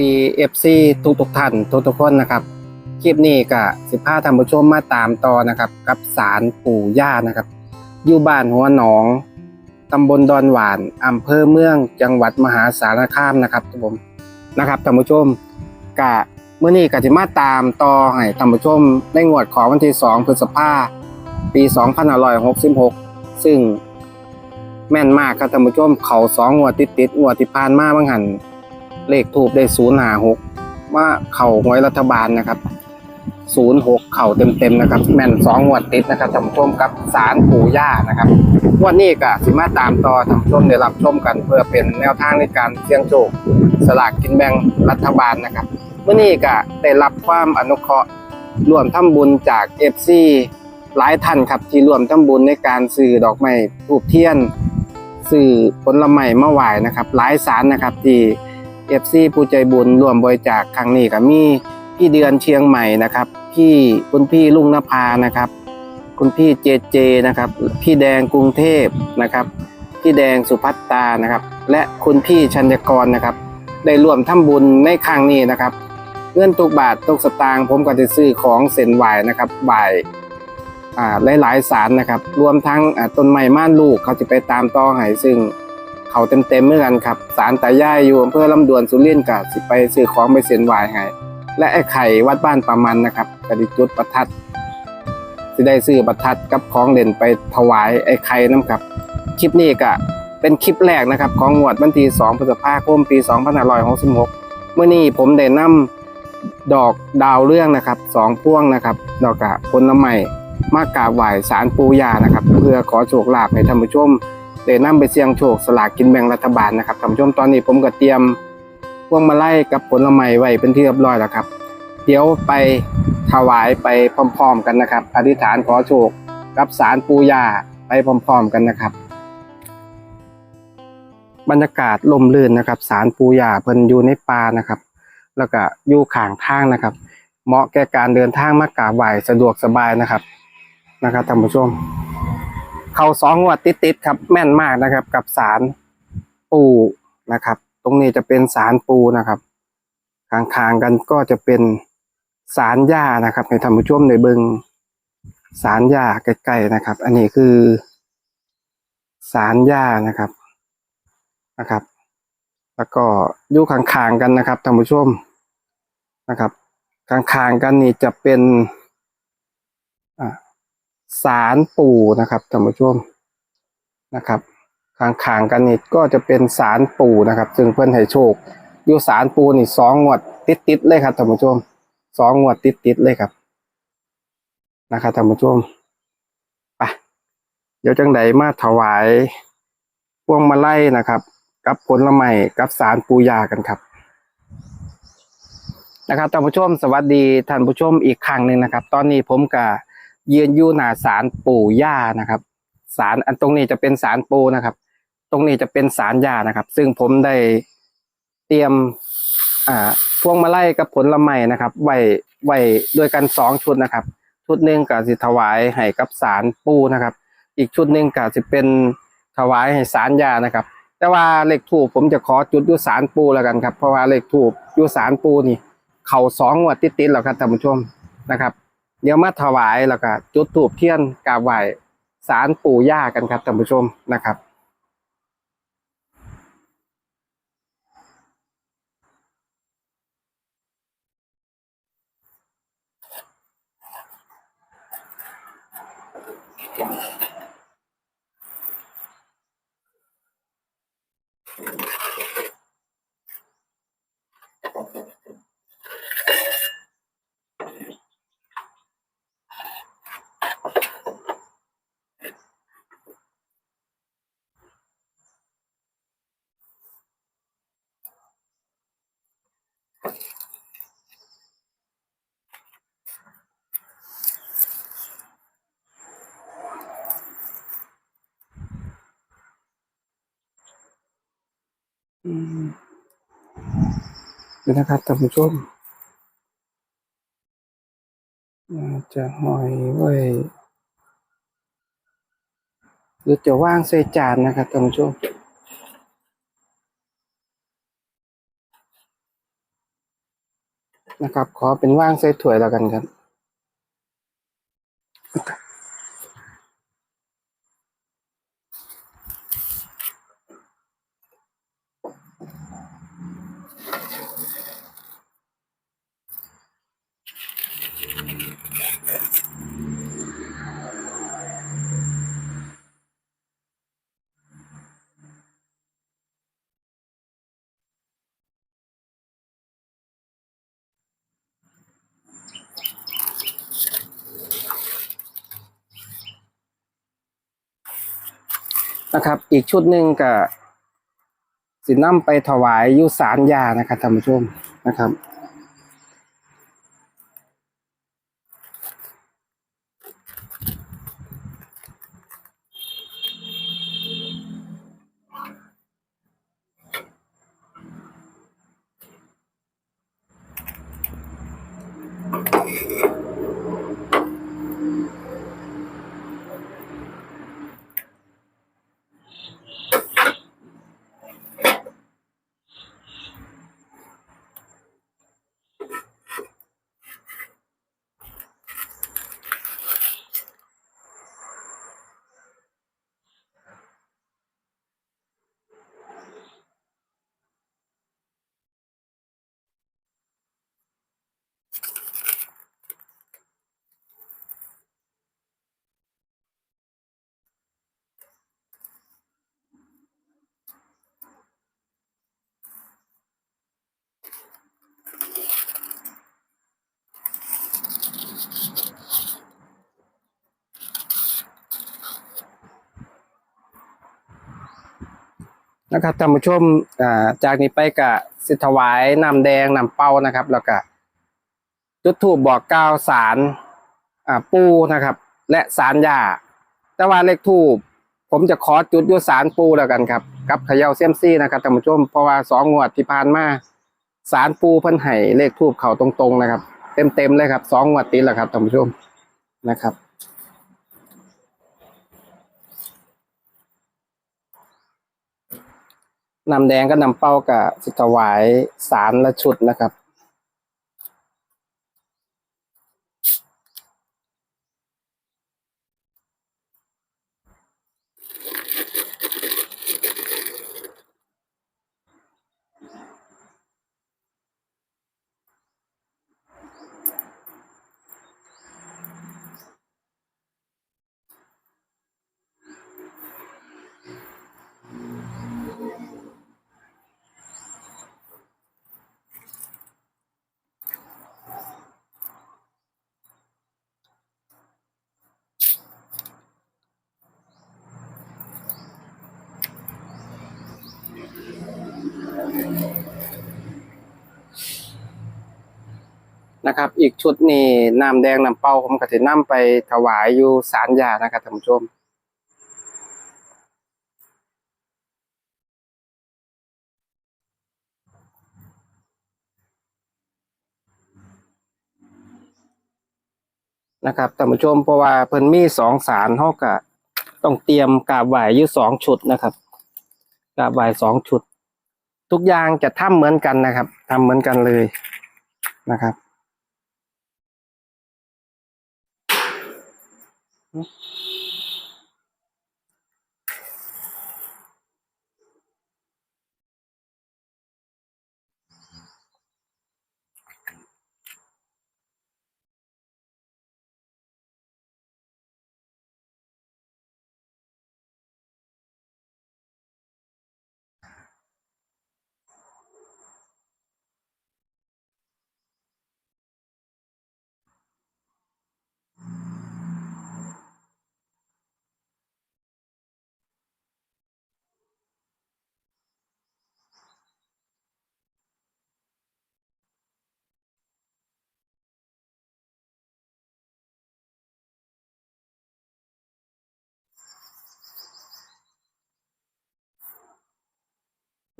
ดีเอฟซีทุกทุกๆท่านทุกทุกๆคนนะครับคลิปนี้ก็สิพาท่านผู้ชมมาตามต่อนะครับ กับสารปู่ย่านะครับ อยู่บ้านหัวหนองตำบลดอนหวานอำเภอเมืองจังหวัดมหาสารคามนะครับท่านผมนะครับท่านผู้ชมกะเมื่อนี้ก็จะมาตามต่อให้ท่านผู้ชมในงวดของวันที่2พฤษภาปี2566ซึ่งแม่นมากครับท่านผู้ชมเขาสองงวดติดติดๆงวดที่ผ่านมาบางหัน เลขถูกได้ศูนย์หาหกว่าเข่าหวยรัฐบาลนะครับศูนย์หกเข่าเต็มเต็มๆนะครับ แม่นสองงวดติดนะครับท่านผู้ชมกับสารปู่ย่านะครับวันนี้ก็สิมาตามต่อท่านผู้ชมได้รับชมกัน เพื่อเป็นแนวทางในการเสี่ยงโชคสลากกินแบ่งรัฐบาลนะครับเมื่อนี้ก็ได้รับความอนุเคราะห์ร่วมทำบุญจากเอฟซีหลายท่านครับที่ร่วมทำบุญในการซื้อดอกไม้ทูบเทียนสื่อผลไม้มาไหวนะครับ หลายสารนะครับที่ เอฟซีผู้ใจบุญรวมบริจาคครั้งนี้ก็มีพี่เดือนเชียงใหม่นะครับ พี่คุณพี่ลุงนภานะครับ คุณพี่เจเจนะครับ พี่แดงกรุงเทพนะครับ พี่แดงสุพัตตานะครับ และคุณพี่ชัญกรนะครับ ได้ร่วมทำบุญในครั้งนี้นะครับเงินทุกบาททุกสตางค์ผมก็จะซื้อของเส้นไหวนะครับไหวอ่าหลายๆสารนะครับ รวมทั้งต้นไม้ม่านลูกเขาจะไปตามต่อให้ซึ่ง เขาเต็มๆเมื่อกันครับสารตายายอยู่อำเภอลำดวนสุรินทร์กับสิไปซื้อของไปเส้นไหวให้และไอ้ไข่วัดบ้านประมันนะครับกระดิจุดประทัดสิได้ซื้อประทัดกับของเด่นไปถวายไอ้ไข่น้ำครับคลิปนี้ก็เป็นคลิปแรกนะครับ ของงวดวันที่2พฤษภาคมปี 2566 เมื่อนี้ผมได้นำดอกดาวเรื่องนะครับสองพวงนะครับดอกกะผลไม้มากราบไหว้สารปูยานะครับ เพื่อขอโชคลาภให้ท่านผู้ชม ได้นำไปเสี่ยงโชคสลากกินแบ่งรัฐบาลนะครับท่านผู้ชมตอนนี้ผมก็เตรียมพวงมาลัยกับผลไม้ไว้เป็นที่เรียบร้อยแล้วครับ เดี๋ยวไปถวายไปพร้อมๆกันนะครับ อธิษฐานขอโชคกับสารปูยาไปพร้อมๆกันนะครับ บรรยากาศลมลื่นนะครับ สารปูยาเพิ่นอยู่ในป่านะครับ แล้วก็อยู่ข้างทางนะครับ เหมาะแก่การเดินทางมากราบไหว้สะดวกสบายนะครับนะครับท่านผู้ชม เขาสองงวดติดๆครับแม่นมากนะครับ กับสารปูนะครับ ตรงนี้จะเป็นสารปูนะครับข้างๆกันก็จะเป็นสารหญ้านะครับให้ท่านผู้ชมในเบิงสารหญ้าใกล้ๆนะครับ อันนี้คือสารหญ้านะครับนะครับ แล้วก็อยู่ข้างๆกันนะครับท่านผู้ชมนะครับข้างๆกันนี่จะเป็น สารปู่นะครับท่านผู้ชมนะครับข้างๆกันนี่ก็จะเป็นสารปู่นะครับ ซึ่งเพื่อนให้โชคอยู่สารปู่นี่สองงวดติดๆเลยครับท่านผู้ชมสองงวดติดๆเลยครับ นะครับท่านผู้ชมไปเดี๋ยวจังใดมาถวายพวงมาลัยนะครับ กับผลไม้กับสารปูยากันครับนะครับท่านผู้ชม สวัสดีท่านผู้ชมอีกครั้งหนึ่งนะครับ ตอนนี้ผมกับ ยืนอยู่หน้าศาลปู่ย่านะครับศาลอันตรงนี้จะเป็นศาลปู่นะครับ ตรงนี้จะเป็นศาลย่านะครับ ซึ่งผมได้เตรียมอ่าพวงมาลัยกับผลไม้นะครับไว้ไว้ด้วยกันสองชุดนะครับ ชุดหนึ่งก็สิถวายให้กับศาลปู่นะครับ อีกชุดหนึ่งก็จะเป็นถวายให้ศาลย่านะครับ แต่ว่าเลขถูกผมจะขอจุดอยุสารปูแล้วกันครับ เพราะว่าเลขถูกอยุสารปูนี่ เข่าสองงวดติดๆแล้วครับท่านผู้ชมนะครับ เดี๋ยวมาถวายแล้วก็จุดถูบเทียนกราบไหว้สารปู่ย่ากันครับท่านผู้ชมนะครับ อืมนี่นะครับท่านผู้ชมน่าจะห้อยไว้หรือจะว่างใส่จานนะครับท่านผู้ชมนะครับ ขอเป็นว่างใส่ถ้วยแล้วกันครับ นะครับ อีกชุดหนึ่งกับสินำไปถวายยุสานยานะครับท่านผู้ชมนะครับ นะครับท่านผู้ชมจากนี้ไปกะสิถวายนำแดงนำเป้านะครับ แล้วก็จุดถูปบอกกล่าวสารปูนะครับ และสารยาแต่ว่าเลขทูบผมจะขอจุดยุสารปูแล้วกันครับกับเขย่าเซียมซี่นะครับท่านผู้ชมเพราะว่าสองงวดที่ผ่านมาสารปูพิ่นให้เลขทูบเขาตรงๆนะครับ เต็มๆเลยครับสองงวดติดแล้วครับท่านผู้ชมนะครับ นำแดงก็นำเป้ากับสิถวายสารละชุดนะครับ นะครับ อีกชุดนี้น้ำแดงน้ำเป้าผมก็จะนำไปถวายอยู่ศาลยานะครับท่านผู้ชมนะครับท่านผู้ชมเพราะว่าเพิ่นมีสองสารเฮาก็ต้องเตรียมกราบไหวอยู่สองชุดนะครับกราบไหวสองชุด ทุกอย่างจะทำเหมือนกันนะครับทำเหมือนกันเลยนะครับ ¿no?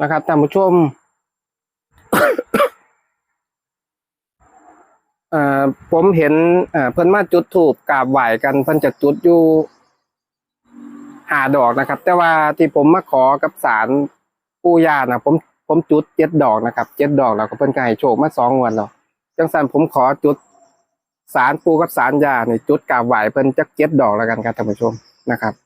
นะครับท่านผู้ชมผมเห็นเอ่อเพิ่นมาจุดถูกกราบไหว้กันเพิ่นจะจุดอยู่หาดอกนะครับ แต่ว่าที่ผมมาขอกับศาลปู่ย่านะผมผมจุดเจ็ดดอกนะครับเจ็ดดอกแล้วก็เพิ่นก็ให้โชคมาสองวันแล้วจังสันผมขอจุดสารปูกับสารยาเนี่ยจุดกราบไหวเพิ่นจักเจ็ดดอกแล้วกันครับท่านผู้ชมนะครับ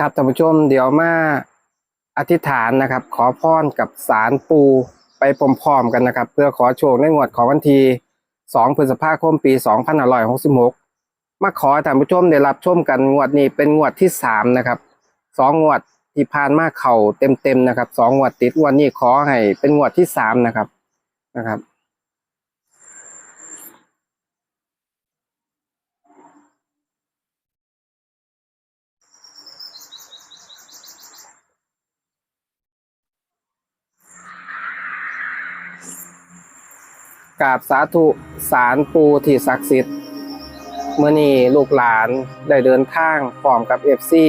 ครับท่านผู้ชมเดี๋ยวมาอธิษฐานนะครับ ขอพรกับสารปูไปพร้อมๆกันนะครับ เพื่อขอโชคในงวดของวันที่2พฤษภาคมปี 2566 มาขอท่านผู้ชมได้รับชมกันงวดนี้เป็นงวดที่สามนะครับสองวดที่ผ่านมาเข่าเต็มๆนะครับสองวดติดงวันนี้ขอให้เป็นงวดที่สามนะครับนะครับ กราบสาธุสารปูที่ศักดิ์สิทธิ์เมื่อนี้ลูกหลานได้เดินทางพร้อมกับเอฟซี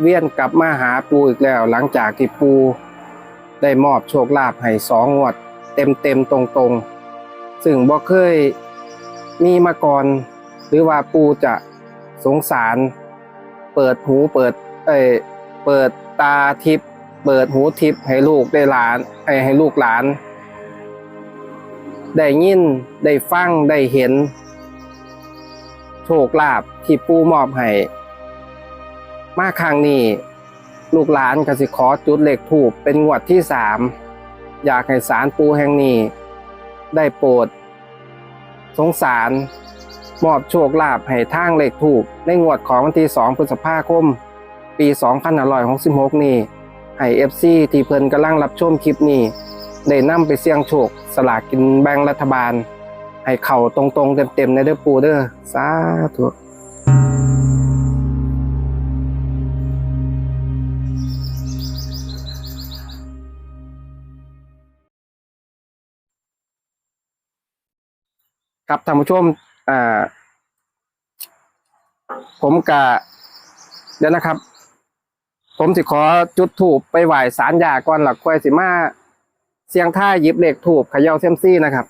เวียนกลับมาหาปูอีกแล้วหลังจากที่ปูได้มอบโชคลาภให้สองงวด เต็มเต็มๆตรงตรงๆซึ่งบ่เคยมีมาก่อน หรือว่าปูจะสงสาร เปิดหูเปิดเอเปิดตาทิพเปิดหูทิพให้ลูกได้หลานให้ให้ลูกหลาน ได้ยิน ได้ฟัง ได้เห็น โชคลาภที่ปูมอบให้ มาครั้งนี้ ลูกหลานกสิขอจุดเหลขถูกเป็นงวดที่สาม อยากให้ศาลปูแห่งนี้ ได้โปรด สงสาร มอบโชคลาภให้ทางเหลขถูกในงวดของวันที่2พฤษภาคม ปี2566 นี้ให้ FC ที่เพิ่นกำลังรับชมคลิปนี้ ได้นำไปเสี่ยงโชคสลากกินแบ่งรัฐบาล ให้เข้าตรงๆ เต็มๆในเด้อปูเด้อสาธุครับท่านผู้ชมอ่าผมกะเดี๋ยวนะครับ ผมสิขอจุดถูปไปไหว้สารยาก่อนหลักควายสิมา เสียงท่ายหยิบเหล็กถูกขย่าเซยมซี่นะครับ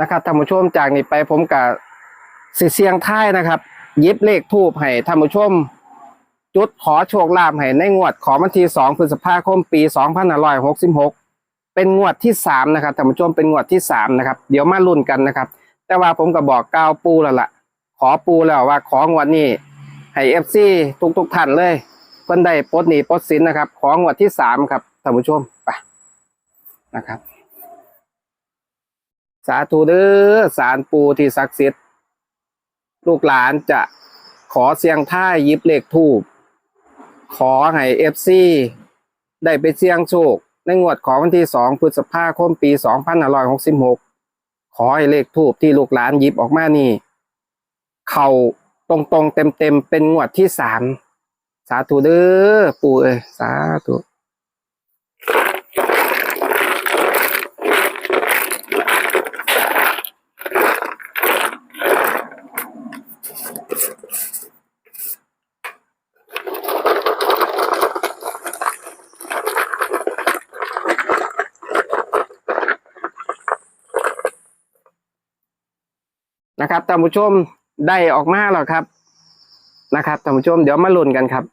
นะครับท่านผู้ชมจากนี้ไปผมกับสิเสียงท้ายนะครับยิบเลขทูบให้ท่านผู้ชม จุดขอโชคลาภให้ในงวดของวันที่2พฤษภาคมปี 2566 เป็นงวดที่สามนะครับท่านผู้ชมเป็นงวดที่สามนะครับเดี๋ยวมาลุ้นกันนะครับ แต่ว่าผมก็บอกก้าวปูแล้วล่ะ ขอปูแล้วว่าของวันนี้ให้เอฟซีทุกทุกๆท่านเลยเพิ่นได้ปดหนีปดสินนะครับ ของงวดที่สามครับท่านผู้ชม นะครับ สาธุเด้อสารปูที่ศักดิ์สิทธิ์ลูกหลานจะขอเสียงท่ายยิบเลขทูบขอให้เอฟซีได้ไปเสี่ยงโชค ในงวดของวันที่สองพฤษภาคมปีสองพันร้อยหกสิบหกขอให้เลขทูบที่ลูกหลานหยิบออกมานี่ เข่าตรงตรงเต็มเต็มๆ เป็นงวดที่สามสาธุเด้อปู่เอ้ยสาธุ นะครับท่านผู้ชมได้ออกมาแล้วครับนะครับท่านผู้ชมเดี๋ยวมาลุ้นกันครับ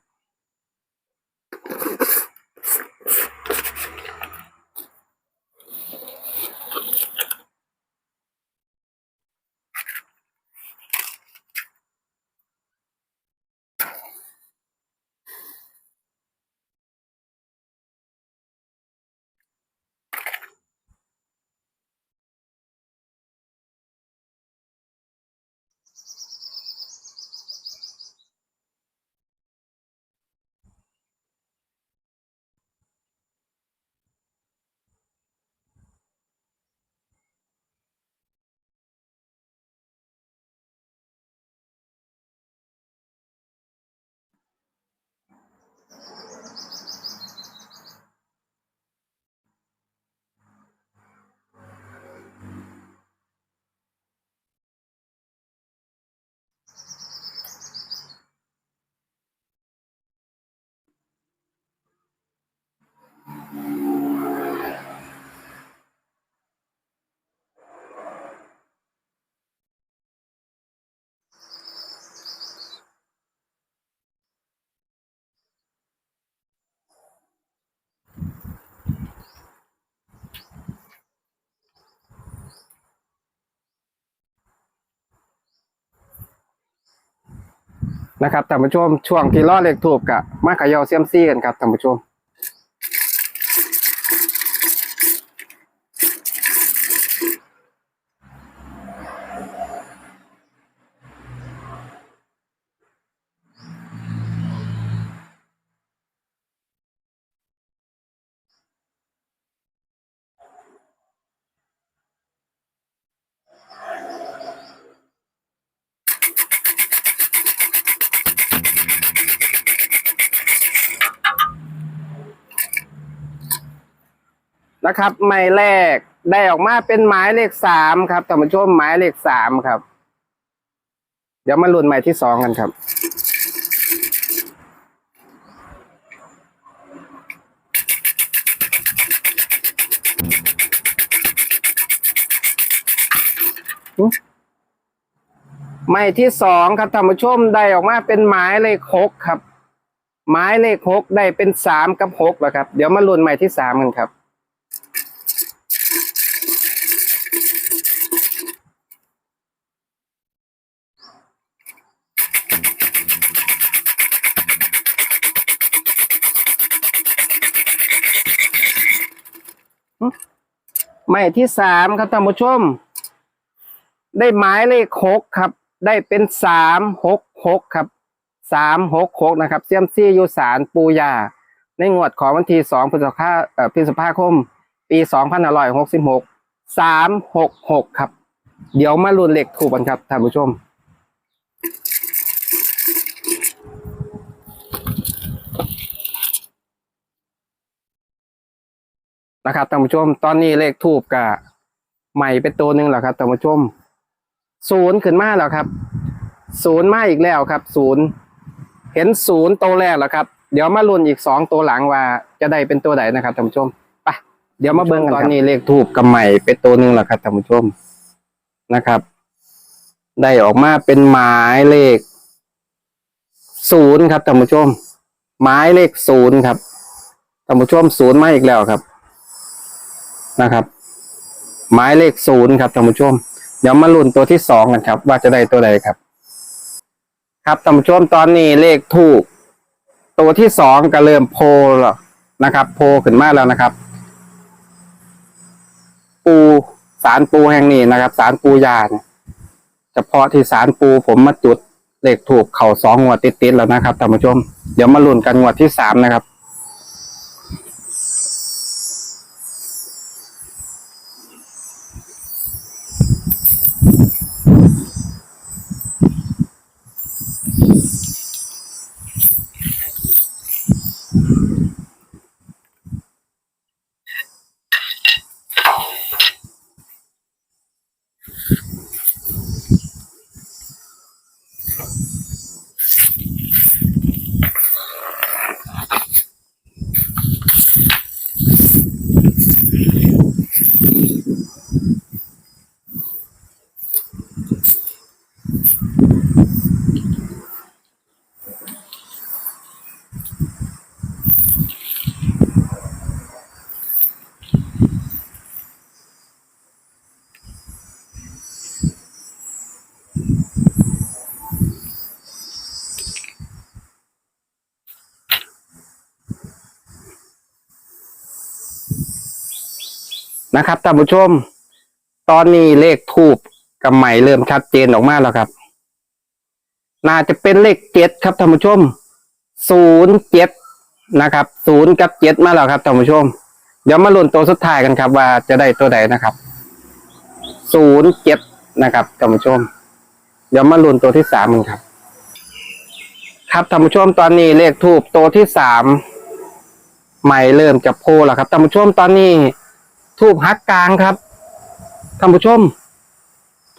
นะครับท่านผู้ชมช่วงที่ล่อเลขถูกกะมาขยอเซียมซี่กันครับท่านผู้ชม นะครับหมายแรกได้ออกมาเป็นหมายเลขสามครับท่านผู้ชมหมายเลขสามครับ เดี๋ยวมาลุ้นหมายที่สองกันครับ หมายที่สองครับท่านผู้ชมได้ออกมาเป็นหมายเลขหกครับ หมายเลขหกได้เป็นสามกับหกแล้วครับ เดี๋ยวมาลุ้นหมายที่สามกันครับ มายที่สามครับท่านผู้ชม ได้หมายเลขหกครับ ได้เป็นสามหกหกครับสามหกหกนะครับเซียมซี่อยูสารปูยา ในงวดของวันที่สองพฤษภาพฤษภาคม ปีสองพันหร้อยหกสิบหกสามหกหกครับ เดี๋ยวมาลุ้นเลขถูกกันครับท่านผู้ชม นะครับท่านผู้ชม ตอนนี้เลขทูบกับใหม่เป็นตัวหนึ่งแล้วครับท่านผู้ชมศูนย์ขึ้นมาแล้วครับศูนย์มาอีกแล้วครับศูนย์เห็นศูนย์ตัวแรกแล้วครับ เดี๋ยวมาลุ้นอีกสองตัวหลังว่าจะได้เป็นตัวไหนนะครับท่านผู้ชมไปเดี๋ยวมาเบิ่งกันตอนนี้เลขทูบกับใหม่เป็นตัวหนึ่งแหละครับท่านผู้ชมนะครับ ได้ออกมาเป็นหมายเลขศูนย์ครับท่านผู้ชม หมายเลขศูนย์ครับท่านผู้ชมศูนย์มาอีกแล้วครับ นะครับ หมายเลขศูนย์ครับท่านผู้ชม เดี๋ยวมาลุ้นตัวที่สองกันครับ ว่าจะได้ตัวใดครับ ครับท่านผู้ชมตอนนี้เลขทูบตัวที่สองก็เริ่มโพลนะครับ โพลขึ้นมาแล้วนะครับ ปูสารปูแห่งนี้นะครับ สารปูยาเนี่ยเฉพาะที่สารปูผมมาจุดเลขถูกเข่าสองงวติดๆแล้วนะครับท่านผู้ชม เดี๋ยวมาลุ้นกันงวที่สามนะครับ นะครับท่านผู้ชม ตอนนี้เลขทูบกับไหมเริ่มชัดเจนออกมาแล้วครับ น่าจะเป็นเลขเจ็ดครับท่านผู้ชมศูนย์เจ็ดนะครับศูนย์กับเจ็ดมาแล้วครับท่านผู้ชม เดี๋ยวมาลุ้นตัวสุดท้ายกันครับ ว่าจะได้ตัวใดนะครับศูนย์เจ็ดนะครับท่านผู้ชม เดี๋ยวมาลุ้นตัวที่สามกันครับ ครับท่านผู้ชมตอนนี้เลขทูบตัวที่สามใหม่เริ่มจะโพลแล้วครับท่านผู้ชมตอนนี้ ทูบฮักกลางครับท่านผู้ชม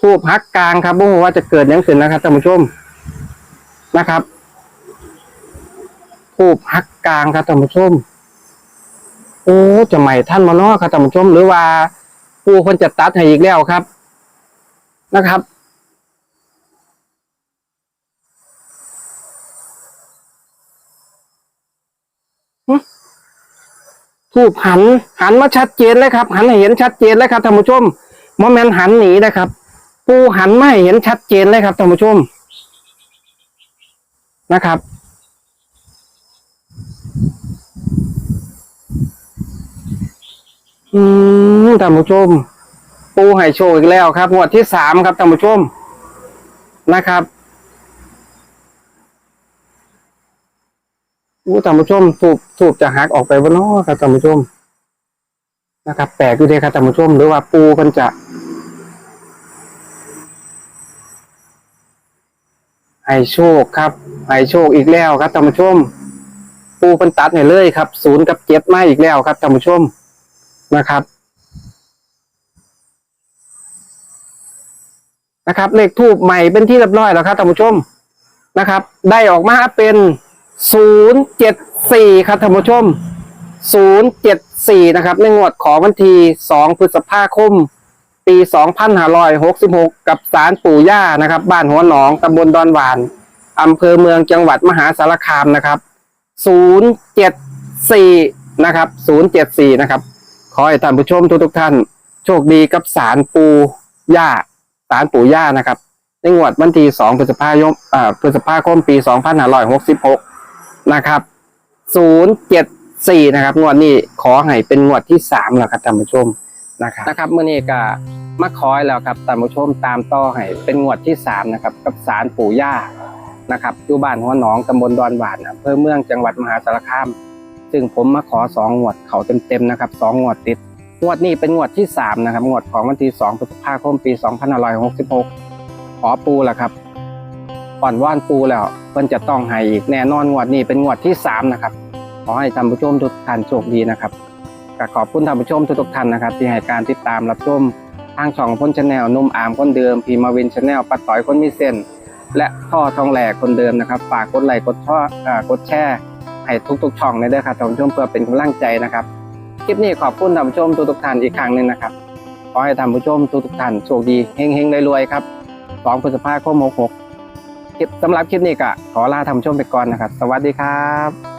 ทูบฮักกลางครับบ่ว่าจะเกิดยังขึ้นนะครับท่านผู้ชมนะครับทูบฮักกลางครับท่านผู้ชมโอ้จะใหม่ท่านมาเนาะครับท่านผู้ชม หรือว่าปูคนจะตัดให้อีกแล้วครับนะครับ ทูบหันหันมาชัดเจนเลยครับ หันเห็นชัดเจนเลยครับท่านผู้ชมโมเมนหันหนีนะครับ ปูหันไมาให้เห็นชัดเจนเลยครับท่านผู้ชมนะครับ อืมท่านผู้ชม ปูให้โชว์อีกแล้วครับงวดที่สามครับท่านผู้ชมนะครับ อู้ท่านผู้ชมถูกถูกจะหักออกไปบนนอครับท่านผู้ชม นะครับ แปลกอยู่เลยครับท่านผู้ชม หรือว่าปูมันจะให้โชคครับให้โชคอีกแล้วครับท่านผู้ชม ปูเป็นตัดให้เลยครับศูนย์กับเจ็ดมาอีกแล้วครับท่านผู้ชมนะครับนะครับเลขทูบใหม่เป็นที่เรียบร้อยแล้วครับท่านผู้ชมนะครับ ได้ออกมาเป็น ศูนย์เจ็ดสี่ครับท่านผู้ชมศูนย์เจ็ดสี่นะครับ ในงวดของวันที่สองพฤษภาคม ปีสองพันห้าร้อยหกสิบหกกับสารปู่ย่านะครับ บ้านหัวหนองตำบลดอนหวานอำเภอเมืองจังหวัดมหาสารคามนะครับศูนย์เจ็ดสี่นะครับศูนย์เจ็ดสี่นะครับ ขอให้ท่านผู้ชมทุกๆท่าน โชคดีกับสารปู่ย่า สารปู่ย่านะครับ ในงวดวันที่สองพฤษภาคมพฤษภาคม ปีสองพั นะครับศูนย์เจ็ดสี่นะครับงวดนี้ขอให้เป็นงวดที่สามแล้วครับท่านผู้ชมนะครับนะครับเมื่อนี้ก็มาขอให้แล้วครับท่านผู้ชมตามต่อให้เป็นงวดที่สามนะครับกับสารปู่ย่านะครับอยู่บ้านหัวหนองตำบลดอนหวานอำเภอเมืองจังหวัดมหาสารคาม ซึ่งผมมาขอสองงวดเขาเต็มๆนะครับสองงวดติดงวดนี้เป็นงวดที่สามนะครับงวดของวันที่สองพฤษภาคมปีสองพันห้าร้อยหกสิบหกขอปูแหละครับ อ่อนว่านปูแล้วเพิ่นจะต้องให้อีกแน่นอนงวดนี้เป็นงวดที่3นะครับขอให้ท่านผู้ชมทุกท่านโชคดีนะครับก็ขอบคุณท่านผู้ชมทุกทุกท่านนะครับ ที่ให้การติดตามรับชมทางช่องพ้นชาแนลนุ่มอามคนเดิมพีมาวินชาแนลปัดต่อยคนมีเส้น และพ่อทองแหลกคนเดิมนะครับฝากกดไลค์กดช่อกดแชร์ให้ทุกทุกช่องเลยด้อครับท่านผู้ชมเพื่อเป็นกำลังใจนะครับคลิปนี้ขอบคุณท่านผู้ชมทุกทุกท่านอีกครั้งหนึ่งนะครับขอให้ท่านผู้ชมทุกทุกท่านโชคดีเฮงเฮงรวยๆครับสองพฤษภาคม66 สำหรับคลิปนี้ก็ขอลาทำช่วงไปก่อนนะครับ สวัสดีครับ